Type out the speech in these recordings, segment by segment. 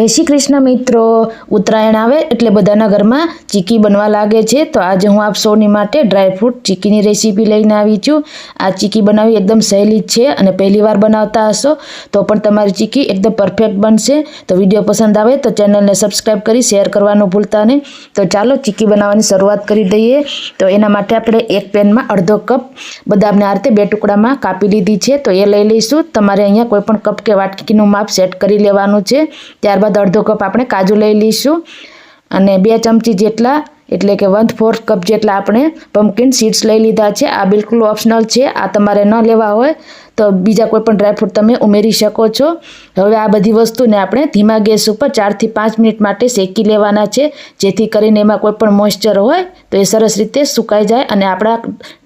જય શ્રી કૃષ્ણ મિત્રો, ઉત્તરાયણ આવે એટલે બધાના ઘરમાં ચીકી બનવા લાગે છે. તો આજે હું આપ સૌની માટે ડ્રાયફ્રૂટ ચીકીની રેસીપી લઈને આવી છું. આ ચીકી બનાવવી એકદમ સહેલી જ છે અને પહેલી વાર બનાવતા હશો, તો પણ તમારી ચીકી એકદમ પરફેક્ટ બનશે. તો વીડિયો પસંદ આવે તો ચેનલને સબસ્ક્રાઈબ કરી શેર કરવાનું ભૂલતા નહીં. તો ચાલો ચીકી બનાવવાની શરૂઆત કરી દઈએ. તો એના માટે આપણે એક પેનમાં અડધો કપ બદામને આ રીતે બે ટુકડામાં કાપી લીધી છે. તો એ લઈ લઈશું. તમારે અહીંયા કોઈપણ કપ કે વાટકીનું માપ સેટ કરી લેવાનું છે. ત્યારબાદ ત્યારબાદ અડધો કપ આપણે કાજુ લઈ લઈશું. અને બે ચમચી જેટલા, એટલે કે વન ફોર્થ કપ જેટલા આપણે પમ્પકિન સીડ્સ લઈ લીધા છે. આ બિલકુલ ઓપ્શનલ છે, આ તમારે ન લેવા હોય તો બીજા કોઈ પણ ડ્રાયફ્રૂટ તમે ઉમેરી શકો છો. હવે આ બધી વસ્તુને આપણે ધીમા ગેસ ઉપર ચારથી પાંચ મિનિટ માટે શેકી લેવાના છે. જેથી કરીને એમાં કોઈ પણ મોઇશ્ચર હોય તો એ સરસ રીતે સુકાઈ જાય અને આપણા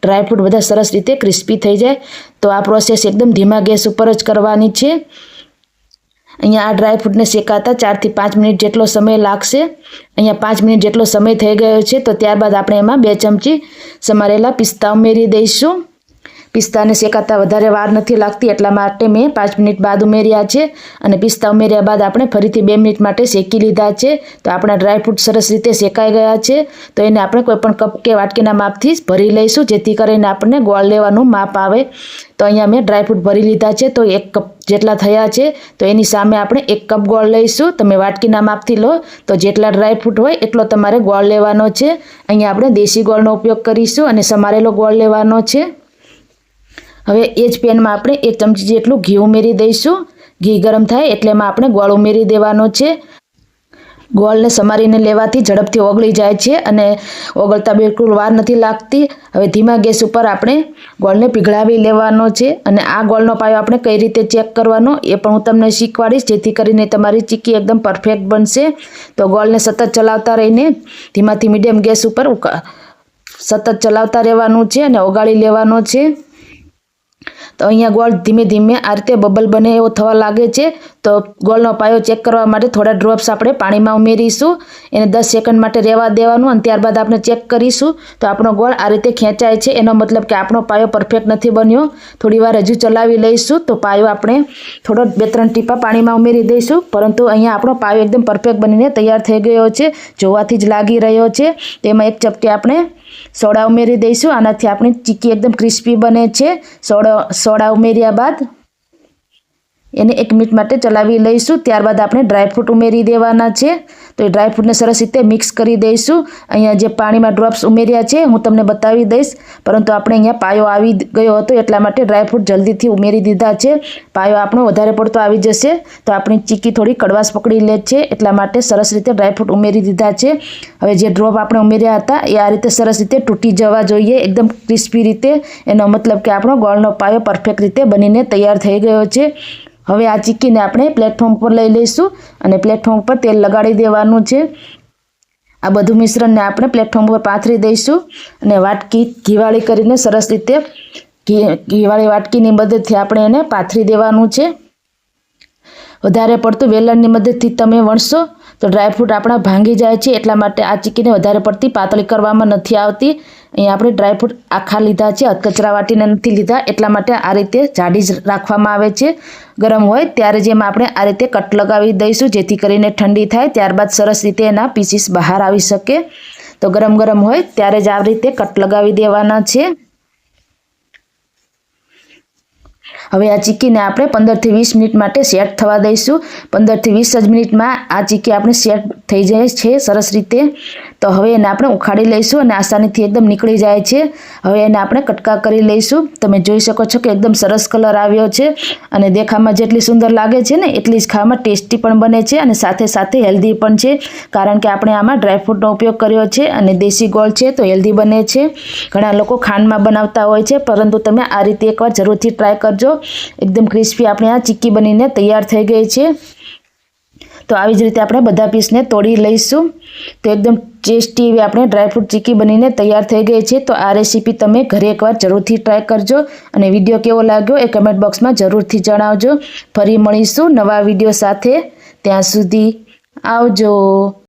ડ્રાયફ્રૂટ બધા સરસ રીતે ક્રિસ્પી થઈ જાય. તો આ પ્રોસેસ એકદમ ધીમા ગેસ ઉપર જ કરવાની છે. અહીંયા આ ડ્રાયફ્રૂટને શેકાતા ચારથી પાંચ મિનિટ જેટલો સમય લાગશે. અહીંયા પાંચ મિનિટ જેટલો સમય થઈ ગયો છે, તો ત્યારબાદ આપણે એમાં બે ચમચી સમારેલા પિસ્તા ઉમેરી દઈશું. પિસ્તાને શેકાતા વધારે વાર નથી લાગતી એટલા માટે મેં પાંચ મિનિટ બાદ ઉમેર્યા છે અને પિસ્તા ઉમેર્યા બાદ આપણે ફરીથી બે મિનિટ માટે શેકી લીધા છે. તો આપણા ડ્રાયફ્રૂટ સરસ રીતે શેકાઈ ગયા છે. તો એને આપણે કોઈપણ કપ કે વાટકીના માપથી ભરી લઈશું, જેથી કરીને આપણને ગોળ લેવાનું માપ આવે. તો અહીંયા મેં ડ્રાયફ્રૂટ ભરી લીધા છે. તો એક કપ જેટલા થયા છે, તો એની સામે આપણે એક કપ ગોળ લઈશું. તમે વાટકીના માપથી લો, તો જેટલા ડ્રાયફ્રૂટ હોય એટલો તમારે ગોળ લેવાનો છે. અહીંયા આપણે દેશી ગોળનો ઉપયોગ કરીશું અને સમારેલો ગોળ લેવાનો છે. હવે એ જ પેનમાં આપણે એક ચમચી જેટલું ઘી ઉમેરી દઈશું. ઘી ગરમ થાય એટલે એમાં આપણે ગોળ ઉમેરી દેવાનો છે. ગોળને સમારીને લેવાથી ઝડપથી ઓગળી જાય છે અને ઓગળતા બિલકુલ વાર નથી લાગતી. હવે ધીમા ગેસ ઉપર આપણે ગોળને પીગળાવી લેવાનો છે અને આ ગોળનો પાયો આપણે કઈ રીતે ચેક કરવાનો એ પણ હું તમને શીખવાડીશ. જેથી કરીને તમારી ચીક્કી એકદમ પરફેક્ટ બનશે. તો ગોળને સતત ચલાવતા રહીને ધીમાથી મીડિયમ ગેસ ઉપર સતત ચલાવતા રહેવાનું છે અને ઓગાળી લેવાનો છે. તો અહીંયા ગોળ ધીમે ધીમે આ રીતે બબલ બને એવો થવા લાગે છે. તો ગોળનો પાયો ચેક કરવા માટે થોડા ડ્રોપ્સ આપણે પાણીમાં ઉમેરીશું. એને દસ સેકન્ડ માટે રહેવા દેવાનું અને ત્યારબાદ આપણે ચેક કરીશું. તો આપણો ગોળ આ રીતે ખેંચાય છે. એનો મતલબ કે આપણો પાયો પરફેક્ટ નથી બન્યો. થોડી વાર હજુ ચલાવી લઈશું. તો પાયો આપણે થોડો બે ત્રણ ટીપા પાણીમાં ઉમેરી દઈશું. પરંતુ અહીંયા આપણો પાયો એકદમ પરફેક્ટ બનીને તૈયાર થઈ ગયો છે. જોવાથી જ લાગી રહ્યો છે. તેમાં એક ચપટી આપણે સોડા ઉમેરી દઈશું. આનાથી આપણી ચીકી એકદમ ક્રિસ્પી બને છે. સોડા સોડા ઉમેર્યા બાદ એને એક મિનિટ માટે ચલાવી લઈશું. ત્યારબાદ આપણે ડ્રાયફ્રૂટ ઉમેરી દેવાના છે. તો એ ડ્રાયફ્રૂટને સરસ રીતે મિક્સ કરી દઈશું. અહીંયા જે પાણીમાં ડ્રોપ્સ ઉમેર્યા છે, હું તમને બતાવી દઈશ. પરંતુ આપણે અહીંયા પાયો આવી ગયો હતો, એટલા માટે ડ્રાયફ્રૂટ જલ્દીથી ઉમેરી દીધા છે. પાયો આપણો વધારે પડતો આવી જશે. તો આપણી ચીકી થોડી કડવાશ પકડી લે છે, એટલા માટે સરસ રીતે ડ્રાયફ્રૂટ ઉમેરી દીધા છે. હવે જે ડ્રોપ આપણે ઉમેર્યા હતા, એ આ રીતે સરસ રીતે તૂટી જવા જોઈએ, એકદમ ક્રિસ્પી રીતે. એનો મતલબ કે આપણો ગોળનો પાયો પરફેક્ટ રીતે બનીને તૈયાર થઈ ગયો છે. હવે આ ચીકીને આપણે પ્લેટફોર્મ પર લઈ લઈશું અને પ્લેટફોર્મ પર તેલ લગાડી દેવાનું. છે. આ બધું મિશ્રણને આપણે પ્લેટફોર્મ પર પાથરી દઈશું અને વાટકી, ઘીવાળી કરીને સરસ રીતે ઘી, ઘીવાળી વાટકીની મદદથી આપણે એને પાથરી દેવાનું છે. વધારે પડતું વેલણની મદદથી તમે વણશો તો ડ્રાયફ્રૂટ આપણા ભાંગી જાય છે, એટલા માટે આ ચીકીને વધારે પડતી પાતળી કરવામાં નથી આવતી. અહીંયા આપણે ડ્રાયફ્રૂટ આખા લીધા છે કચરા વાટીને નથી લીધા, એટલા માટે આ રીતે જાડી જ રાખવામાં આવે છે. ગરમ હોય ત્યારે જેમ આપણે આ રીતે કટ લગાવી દઈશું, જેથી કરીને ઠંડી થાય, ત્યારબાદ સરસ રીતે એના પીસીસ બહાર આવી શકે. તો ગરમ ગરમ હોય ત્યારે જ આ રીતે કટ લગાવી દેવાના છે. હવે આ ચીકીને આપણે પંદરથી વીસ મિનિટ માટે સેટ થવા દઈશું. પંદરથી વીસ જ મિનિટમાં આ ચીકી આપણે સેટ થઈ જાય છે, સરસ રીતે. તો હવે એને આપણે ઉખાડી લઈશું અને આસાનીથી એકદમ નીકળી જાય છે. હવે એને આપણે કટકા કરી લઈશું. તમે જોઈ શકો છો કે એકદમ સરસ કલર આવ્યો છે અને દેખામાં જેટલી સુંદર લાગે છે ને એટલી જ ખાવામાં ટેસ્ટી પણ બને છે અને સાથે સાથે હેલ્ધી પણ છે. કારણ કે આપણે આમાં ડ્રાયફ્રૂટનો ઉપયોગ કર્યો છે અને દેશી ગોળ છે તો હેલ્ધી બને છે. ઘણા લોકો ખાંડમાં બનાવતા હોય છે, પરંતુ તમે આ રીતે એકવાર જરૂરથી ટ્રાય કરજો. એકદમ ક્રિસ્પી આપણે આ ચીક્કી બનીને તૈયાર થઈ ગઈ છે. તો આવી જ રીતે આપણે બધા પીસને તોડી લઈશું. તો એકદમ ટેસ્ટી એવી આપણે ડ્રાયફ્રૂટ ચીકી બનીને તૈયાર થઈ ગઈ છે. તો આ રેસીપી તમે ઘરે એકવાર જરૂરથી ટ્રાય કરજો અને વીડિયો કેવો લાગ્યો એ કમેન્ટ બોક્સમાં જરૂરથી જણાવજો. ફરી મળીશું નવા વીડિયો સાથે. ત્યાં સુધી આવજો.